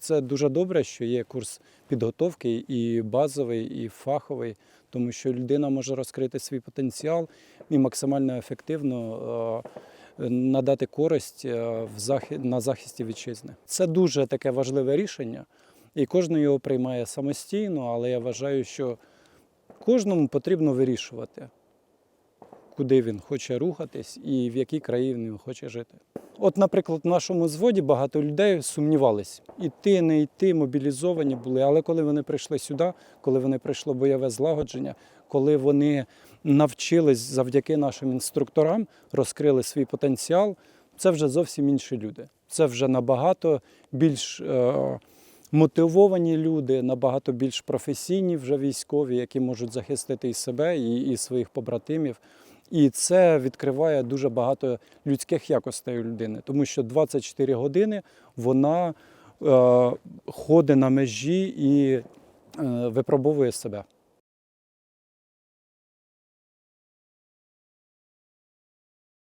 це дуже добре, що є курс підготовки і базовий, і фаховий, тому що людина може розкрити свій потенціал і максимально ефективно е, надати користь е, на захисті вітчизни. Це дуже таке важливе рішення, і кожен його приймає самостійно, але я вважаю, що кожному потрібно вирішувати, куди він хоче рухатись і в якій країні він хоче жити. От, наприклад, в нашому зводі багато людей сумнівались, іти, не йти, мобілізовані були. Але коли вони прийшли сюди, коли вони прийшло бойове злагодження, коли вони навчились завдяки нашим інструкторам, розкрили свій потенціал, це вже зовсім інші люди. Це вже набагато більш е, мотивовані люди, набагато більш професійні вже військові, які можуть захистити і себе, і, і своїх побратимів. І це відкриває дуже багато людських якостей у людини, тому що 24 години вона е, ходить на межі і е, випробовує себе.